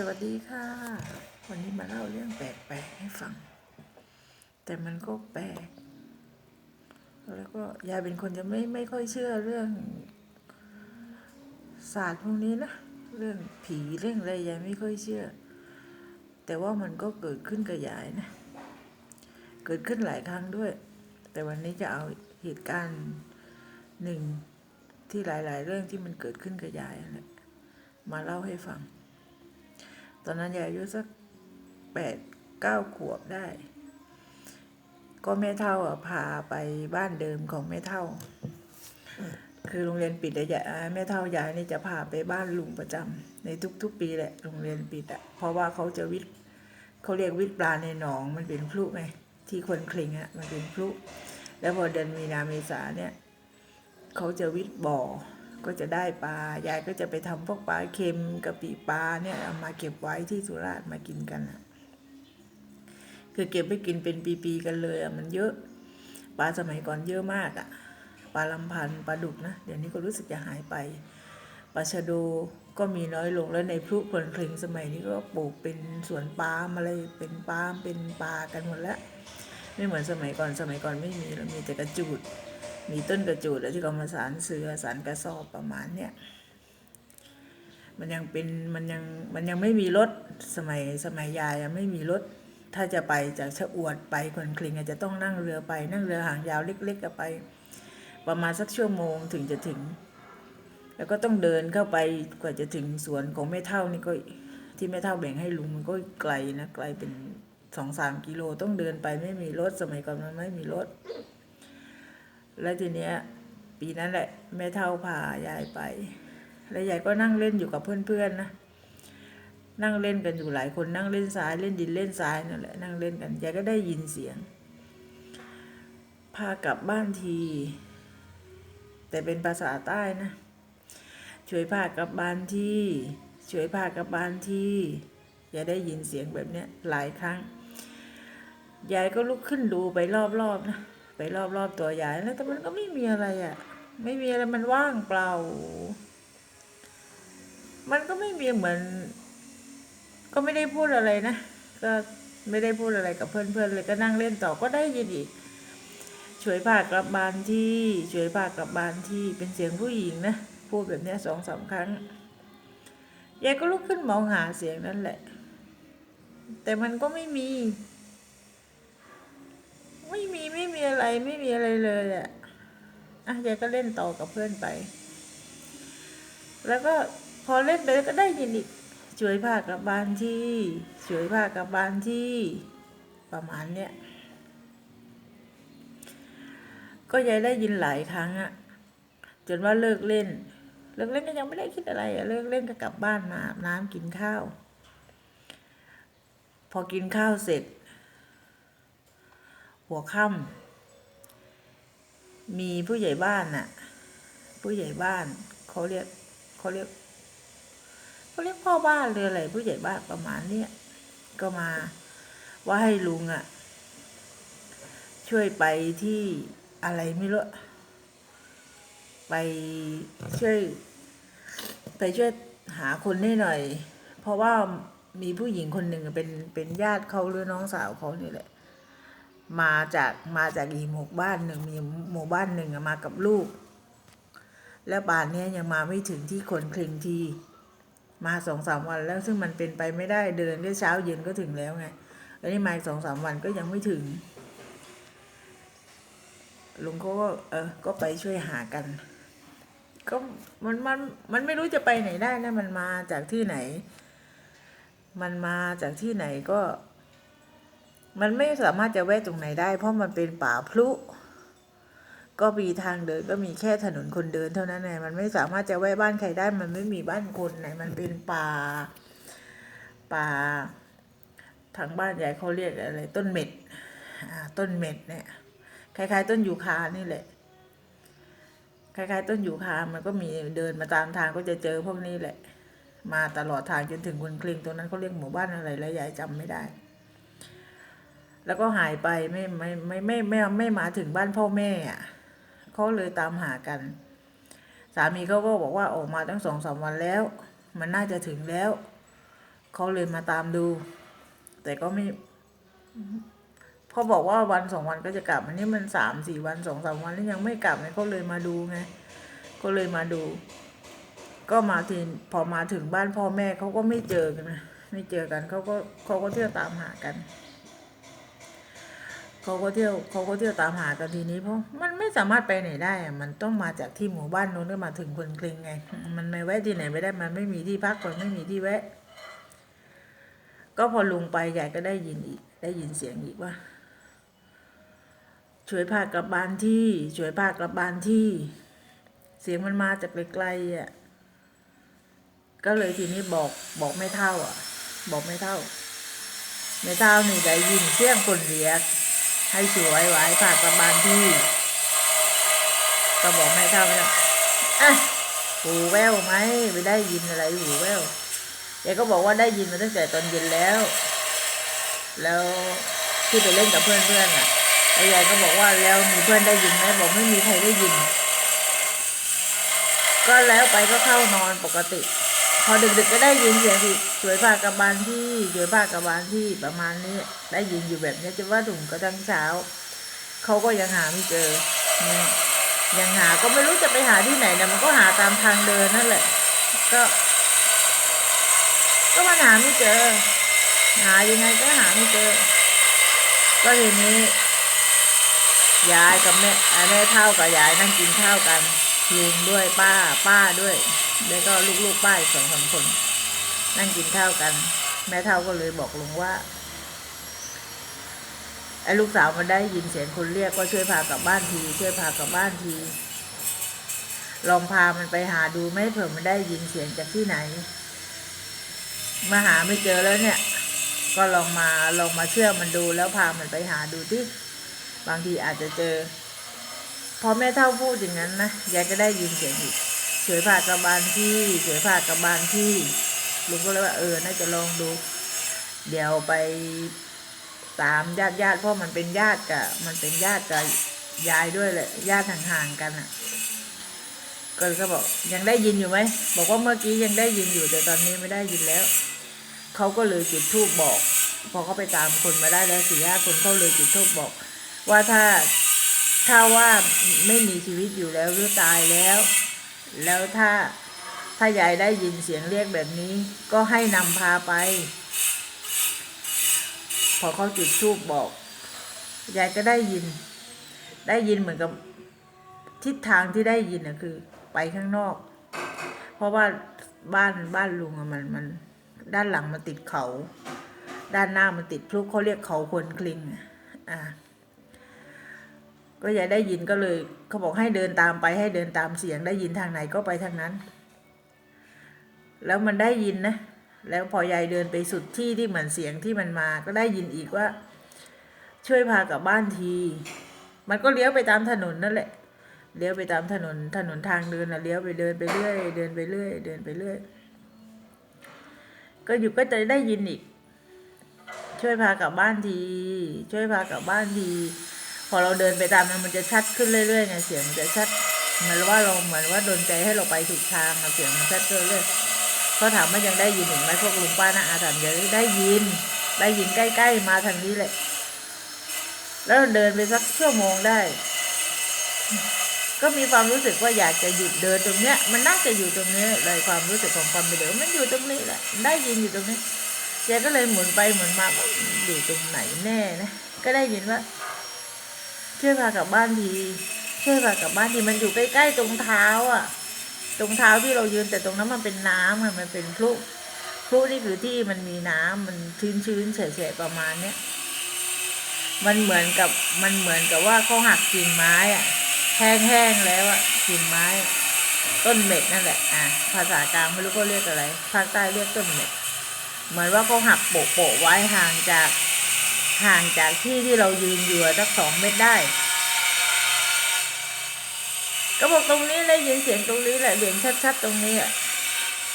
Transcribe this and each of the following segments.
สวัสดีค่ะ วันนี้มาเล่าเรื่องแปลกๆให้ฟัง แต่มันก็แปลก แล้วก็ยายเป็นคนจะไม่ไม่ค่อยเชื่อเรื่อง ศาสตร์พวกนี้นะ เรื่องผีเรื่องอะไรยายไม่ค่อยเชื่อ แต่ว่ามันก็เกิดขึ้นกับยายนะ เกิดขึ้นหลายครั้งด้วย แต่วันนี้จะเอาเหตุการณ์หนึ่งที่หลาย ๆ เรื่องที่มันเกิดขึ้นกับยายนั่นแหละมาเล่าให้ฟัง ตอนนั้นยายอายุสักแปดเก้าขวบได้ ก็แม่เท่าพาไปบ้านเดิมของแม่เท่า คือโรงเรียนปิดอะยายแม่เท่ายายนี่จะพาไปบ้านลุงประจำในทุก ๆ ปีแหละโรงเรียนปิดอะเพราะว่าเขาจะวิทย์เขาเรียกวิทย์ปลาในหนองมันเป็นพลุไงที่คนคลิงอะมันเป็นพลุแล้วพอเดือนมีนาเมษาเนี่ยเขาจะวิทย์บ่อ ก็จะได้ปลายายก็จะไปทำพวกปลาเค็มกะปิปลาเนี่ยเอามาเก็บไว้ที่สุราษฎร์มากินกันอะคือเก็บไปกินเป็นปีๆกันเลยอะมันเยอะปลาสมัยก่อนเยอะมากอะปลาลำพันปลาดุกนะเดี๋ยวนี้ก็รู้สึกจะหายไปปลาชะโดก็มีน้อยลงแล้วในพลุผลเพลงสมัยนี้ก็ปลูกเป็นสวนปาล์มอะไรเป็นปาล์มเป็นปลากันหมดแล้วไม่เหมือนสมัยก่อนสมัยก่อนไม่มีแล้วมีแต่กระจูด มีต้นกระจูดแล้วที่เขามาสารเสือสารกระสอบประมาณเนี้ยมันยังเป็นมันยังมันยังไม่มีรถสมัยสมัยยายอะไม่มีรถ ถ้าจะไปจากชะอวดไปคนคลิงอาจจะต้องนั่งเรือไป นั่งเรือหางยาวเล็กๆกไป ประมาณสักชั่วโมงถึงจะถึง แล้วก็ต้องเดินเข้าไปกว่าจะถึงสวนของแม่เท่านี่ก็ที่แม่เท่าแบ่งให้ลุงมันก็ไกลนะไกลเป็นสองสามกิโลต้องเดินไปไม่มีรถสมัยก่อนมันไม่มีรถ แล้วทีเนี้ยปีนั้นแหละแม่เท่าพายายไป แล้วยายก็นั่งเล่นอยู่กับเพื่อนๆนะ นั่งเล่นกันอยู่หลายคนนั่งเล่นทรายเล่นดินเล่นทรายนั่นแหละนั่งเล่นกันยายก็ได้ยินเสียง พากลับบ้านที แต่เป็นภาษาใต้นะ ช่วยพากลับบ้านที่ ช่วยพากลับบ้านที่ยายได้ยินเสียงแบบเนี้ยหลายครั้งยายก็ลุกขึ้นดูไปรอบๆนะ ไปรอบๆตัวยายแล้วแต่มันก็ไม่มีอะไรอะ่ะ ไม่มีอะไรมันว่างเปล่า มันก็ไม่มีเหมือน ก็ไม่ได้พูดอะไรนะ ก็ไม่ได้พูดอะไรกับเพื่อนๆเลยก็นั่งเล่นต่อก็ได้ยินอีกช่วยพากลับบ้านที่ช่วยพากลับบ้านที่เป็นเสียงผู้หญิงนะพูดแบบนี้สองสามครั้งยายก็ลุกขึ้นมองหาเสียงนั่นแหละ แต่มันก็ไม่มี ไม่มีไม่มีอะไรไม่มีอะไรเลยอะ่ะอะยายก็เล่นต่อกับเพื่อนไป แล้วก็พอเล่นไปก็ได้ยินอีกช่วยพากลับบ้านที่ช่วยพากลับบ้านที่ประมาณเนี้ยก็ยายได้ยินหลายครั้งอะจนว่าเลิกเล่น เลิกเล่นก็ยังไม่ได้คิดอะไรอะเลิกเล่นก็กลับบ้านมาอาบน้ำกินข้าว พอกินข้าวเสร็จ หัวค่ำมีผู้ใหญ่บ้านน่ะ ผู้ใหญ่บ้านเขาเรียกเขาเรียกเขาเรียกพ่อบ้านหรืออะไรผู้ใหญ่บ้านประมาณเนี้ยก็มาว่าให้ลุงอะ ช่วยไปที่อะไรไม่รู้ไปช่วยไปช่วยหาคนให้หน่อย เพราะว่ามีผู้หญิงคนหนึ่งเป็นเป็นญาติเขาหรือน้องสาวเขานี่แหละ มาจากมาจากอีหมู่บ้านหนึ่งมีหมู่บ้านหนึ่งมากับลูก แล้วบ้านนี้ยังมาไม่ถึงที่คนคลิงที มาสองสามวันแล้วซึ่งมันเป็นไปไม่ได้เดินแค่เช้าเย็นก็ถึงแล้วไงแล้วนี่มาสองสามวันก็ยังไม่ถึงลุงเขาก็เออก็ไปช่วยหากัน ก็มันมันมันไม่รู้จะไปไหนได้นะมันมาจากที่ไหน มันมาจากที่ไหนก็ มันไม่สามารถจะแวะตรงไหนได้ เพราะมันเป็นป่าพลุ ก็มีทางเดินก็มีแค่ถนนคนเดินเท่านั้นไงมันไม่สามารถจะแวะบ้านใครได้ มันไม่มีบ้านคนไหน มันเป็นป่า ป่า ทางบ้านใหญ่เขาเรียกอะไร ต้นเม็ดต้นเม็ดเนี่ย คล้ายๆ ต้นยูคานี่แหละ คล้ายๆ ต้นยูคา มันก็มีเดินมาตามทางก็จะเจอพวกนี้แหละ มาตลอดทางจนถึงคนคลิงตรงนั้นเขาเรียกหมู่บ้านอะไรแล้วยายจำไม่ได้ แล้วก็หายไปไม่ไม่ไม่ไม่ไม่ไม่ไม่มาถึงบ้านพ่อแม่อะเขาเลยตามหากัน สามีเขาก็บอกว่าออกมาตั้งสองสามวันแล้ว มันน่าจะถึงแล้วเขาเลยมาตามดู แต่ก็ไม่พอบอกว่าวันสองวันก็จะกลับ อันนี้มันสามสี่วันสองสามวันแล้วยังไม่กลับไงเขาเลยมาดูไงก็เลยมาดู ก็มาทีพอมาถึงบ้านพ่อแม่เขาก็ไม่เจอกันนะไม่เจอกันเขาก็เขาก็เที่ยวตามหากัน เขาก็เที่ยวเขาก็เที่ยวตามหากันทีนี้ เพราะมันไม่สามารถไปไหนได้อะมันต้องมาจากที่หมู่บ้านนู้นก็มาถึงคนกลิงไง มันไม่แวะที่ไหนไม่ได้มันไม่มีที่พักคนไม่มีที่แวะ ก็พอลุงไปยายก็ได้ยินอีก ได้ยินเสียงอีกว่า ช่วยพากลับบ้านที่ ช่วยพากลับบ้านที่ เสียงมันมาจากไกลๆอะก็เลยทีนี้บอกบอกไม่เท่าอะ บอกไม่เท่า ไม่เท่านี่ได้ยินเสียงคนเรียก ให้ช่วยไว้พากลับบ้านที่ ก็บอกไม่เท่านี่ยอะหูแววไหมไม่ได้ยินอะไรหูแววแกก็บอกว่าได้ยินมาตั้งแต่ตอนเย็นแล้ว แล้วที่ไปเล่นกับเพื่อนเพื่อนๆอะแล้วยายก็บอกว่าแล้วมีเพื่อนได้ยินไหมบอกไม่มีใครได้ยิน ก็แล้วไปก็เข้านอนปกติ พอดึกๆก็ได้ยินเสียงสวยผ้ากระบาลที่สวยผ้ากระบาลที่ประมาณนี้ได้ยินอยู่แบบนี้จะว่าถุงกระทั่งเช้าเขาก็ยังหาไม่เจอเนี่ยยังหาก็ไม่รู้จะไปหาที่ไหนนะมันก็หาตามทางเดินนั่นแหละ ก็ ก็มันหาไม่เจอ หายังไงก็หาไม่เจอ ก็ทีนี้ยายกับแม่แม่เท่ากับยายนั่งกินข้าวกัน ลุงด้วยป้าป้าด้วย แล้วก็ลูกๆป้าอีกสองสามคน นั่งกินข้าวกัน แม่เท่าก็เลยบอกลุงว่าไอ้ลูกสาวมันได้ยินเสียงคนเรียกว่าช่วยพากลับบ้านที ช่วยพากลับบ้านทีลองพามันไปหาดูไหมเผื่อมันได้ยินเสียงจากที่ไหน มาหาไม่เจอแล้วเนี่ย ก็ลองมาลองมาเชื่อมันดูแล้วพามันไปหาดูที่บางทีอาจจะเจอ พอแม่เท่าพูดอย่างนั้นนะยายก็ได้ยินเสียงอีกเฉยผ่ากระบาลที่เฉยผ่ากระบาลที่ลุงก็เลยว่าเออน่าจะลองดู เดี๋ยวไปตามญาติญาติเพราะมันเป็นญาติกับมันเป็นญาติกับยายด้วยแหละญาติห่างๆกันอะก็เลยก็บอกยังได้ยินอยู่ไหมบอกว่าเมื่อกี้ยังได้ยินอยู่แต่ตอนนี้ไม่ได้ยินแล้วเขาก็เลยจุดธูปบอก พอเขาไปตามคนมาได้แล้วสี่ห้าคนเขาเลยจุดธูปบอก ว่าถ้า ถ้าว่าไม่มีชีวิตอยู่แล้วหรือตายแล้ว แล้วถ้าถ้ายายได้ยินเสียงเรียกแบบนี้ ก็ให้นำพาไป พอเขาจุดธูปบอกยายก็ได้ยิน ได้ยินเหมือนกับทิศทางที่ได้ยินน่ะคือ ไปข้างนอก เพราะว่าบ้านบ้านลุงอะมันมัน ด้านหลังมันติดเขา ด้านหน้ามันติดพลุเขาเรียกเขาควนคลิงอะอ่า ก็ยายได้ยินก็เลยเขาบอกให้เดินตามไปให้เดินตามเสียงได้ยินทางไหนก็ไปทางนั้น แล้วมันได้ยินนะ แล้วพอยายเดินไปสุดที่ที่เหมือนเสียงที่มันมา ก็ได้ยินอีกว่า ช่วยพากลับบ้านที มันก็เลี้ยวไปตามถนนนั่นแหละเลี้ยวไปตามถนนถนนทางเดินนะเลี้ยวไปเดินไปเรื่อย เดินไปเรื่อย เดินไปเรื่อย ก็อยู่ก็จะได้ยินอีก ช่วยพากลับบ้านที ช่วยพากลับบ้านที พอเราเดินไปตามมันมันจะชัดขึ้นเรื่อยๆไงเสียงมันจะชัดเหมือนว่าเราเหมือนว่าโดนใจให้เราไปถูกทางอะเสียงมันชัดเรื่อยๆเขาถามว่ายังได้ยินอีกไหมพวกลุงป้านะอาถามเดี๋ยวได้ยิน ได้ยินใกล้ๆมาทางนี้แหละ แล้วเดินไปสักชั่วโมงได้ ก็มีความรู้สึกว่าอยากจะหยุดเดินตรงเนี้ย มันน่าจะอยู่ตรงนี้เลยความรู้สึกของความเป็นเดิมมันอยู่ตรงนี้แหละ ได้ยินอยู่ตรงนี้แกก็เลยหมุนไปหมุนมาว่าอยู่ตรงไหนแน่นะก็ได้ยินว่า ช่วยพากลับบ้านทีช่วยพากลับบ้านทีมันอยู่ใกล้ๆตรงเท้าอะ ตรงเท้าที่เรายืนแต่ตรงนั้นมันเป็นน้ำอะมันเป็นพลุพลุนี่คือที่มันมีน้ำมันชื้นๆเฉยๆประมาณเนี้ยมันเหมือนกับมันเหมือนกับว่าเขาหักกิ่งไม้อะแห้งๆแล้วอะกิ่งไม้ ต้นเม็ดนั่นแหละอะภาษากลางไม่รู้เขาเรียกอะไรภาคใต้เรียกต้นเม็ดเหมือนว่าเขาหักโปะๆไว้ห่างจาก ห่างจากที่ที่เรายืนอยู่สักสองเมตรได้ ก็บอกตรงนี้ได้ยินเสียงตรงนี้แหละเสียงชัดๆตรงนี้อะ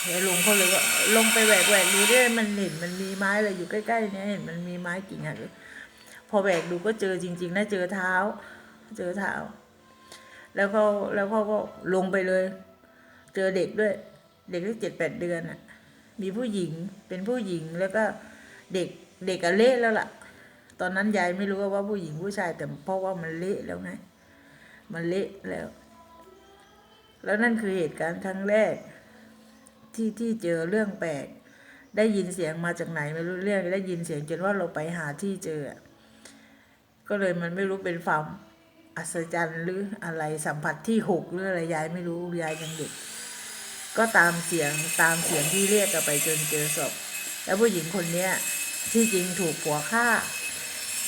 เดี๋ยวลุงเขาเลยว่าลงไปแหวกแหวกดูด้วยมันเห็นมันมีไม้อะไรอยู่ใกล้ๆเนี่ยเห็นมันมีไม้กิ่งหักอยู่พอแหวกดูก็เจอจริง ๆนะเจอเท้า เจอเท้า แล้วเขาแล้วเขาก็ลงไปเลย เจอเด็กด้วย เด็กที่เจ็ดแปดเดือนอะ มีผู้หญิงเป็นผู้หญิงแล้วก็เด็กเด็กอะเละแล้วล่ะ อนนั้นยายไม่รู้ว่าผู้หญิงผู้ชาย แต่เพราะว่ามันเละแล้วไงมันเละแล้ว แล้วนั่นคือเหตุการณ์ครั้งแรก ที่ที่เจอเรื่องแปลก ได้ยินเสียงมาจากไหนไม่รู้เรื่องได้ยินเสียงจนว่าเราไปหาที่เจอ ก็เลยมันไม่รู้เป็นความอัศจรรย์หรืออะไรสัมผัสที่หกหรืออะไรยายไม่รู้ยายยังเด็กก็ตามเสียงตามเสียงที่เรียกกันไปจนเจอศพแล้วผู้หญิงคนเนี้ยที่จริงถูกผัวฆ่า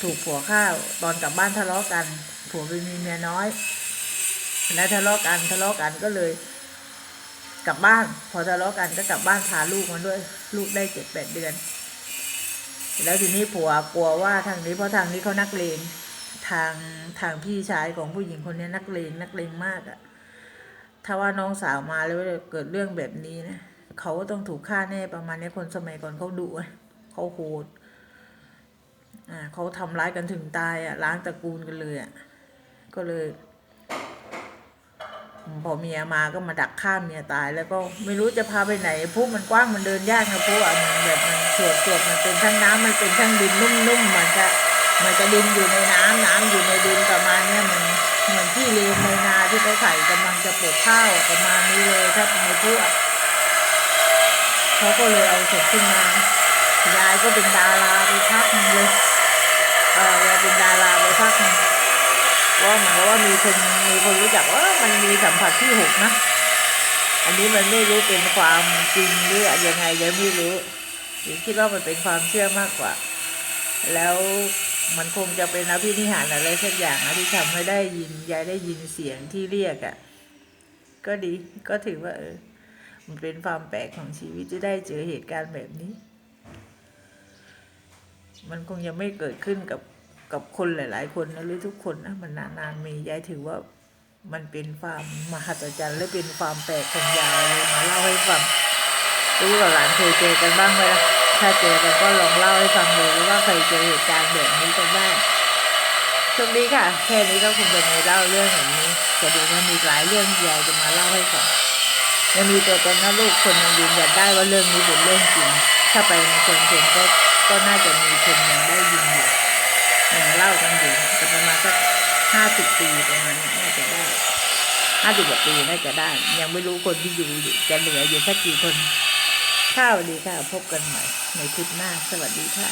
ถูกผัวฆ่าตอนกลับบ้านทะเลาะกัน ผัวไปมีเมียน้อย แล้วทะเลาะกันทะเลาะกันก็เลย กลับบ้าน พอทะเลาะกันก็กลับบ้านพาลูกมาด้วย ลูกได้เจ็ดแปดเดือน แล้วทีนี้ผัวกลัวว่าทางนี้เพราะทางนี้เขานักเลงทางทางพี่ชายของผู้หญิงคนนี้นักเลงนักเลงมากอะถ้าว่าน้องสาวมาแล้วเกิดเรื่องแบบนี้นะเขาก็ต้องถูกฆ่าแน่ประมาณนี้คนสมัยก่อนเขาดุเขาโหด อ่าเขาทำร้ายกันถึงตายอะล้างตระกูลกันเลยอะก็เลยพอเมียมาก็มาดักฆ่าเมียตาย แล้วก็ไม่รู้จะพาไปไหนพวกมันกว้างมันเดินยากนะพวกอะมันแบบมันสวดสวดมันเป็นทั้งน้ำมันเป็นทั้งดินนุ่มๆมือนจะมือนจะดินอยู่ในน้ำน้ำอยู่ในดินประมาณเนี้ยมันเหมือนที่เลนในนาที่เขาใส่กำลังจะปลูกข้าวประมาณนี้เลยถ้าในพวกเขาก็เลยเอาศพขึ้นมายายก็เป็นดาราไปพักนึงเลย เออยาเป็นดาราไปพักว่าหมายว่ามีคนมีคนรู้จักว่ามันมีสัมผัสที่หกนะ อันนี้มันไม่รู้เป็นความจริงหรือยังไงยังไม่รู้หรือคิดว่ามันเป็นความเชื่อมากกว่า แล้วมันคงจะเป็นอภินิหารอะไรสักอย่างนะที่ทำให้ได้ยินยายได้ยินเสียงที่เรียกอะ่ะ ก็ดีก็ถือว่าเออมันเป็นความแปลกของชีวิตที่ได้เจอเหตุการณ์แบบนี้ มันคงยังไม่เกิดขึ้นกับกับคนหลาย ๆ คนนะหรือทุกคนนะมันนานๆมียายถือว่ามันเป็นความมหัศจรรย์และเป็นความแปลกของยายมาเล่าให้ฟังรู้ว่าหลานเคยเจอกันบ้างไหมล่ะถ้าเจอกันก็ลองเล่าให้ฟังดูว่าเคยเจอเหตุการณ์แบบนี้กันบ้างโชคดีค่ะ แค่นี้ก็คงจะมีเล่าเรื่องอย่างนี้แต่เดี๋ยวมันมีหลายเรื่องที่ยายจะมาเล่าให้ฟังยังมีตัวตนนะลูกคนยังยืนยันได้ว่าเรื่องนี้เป็นเรื่องจริง ถ้าไปในคนเห็นก็ ก็น่าจะมีคนยังได้ยินอยู่ยังเล่ากันอยู่แต่ประมาณสักห้าสิบปีประมาณนี้น่าจะได้ห้าสิบกว่าปีน่าจะได้ ยังไม่รู้คนที่อยู่อยู่จะเหลืออยู่สักกี่คนข้าวดีค่ะ พบกันใหม่ในคลิปหน้า สวัสดีค่ะ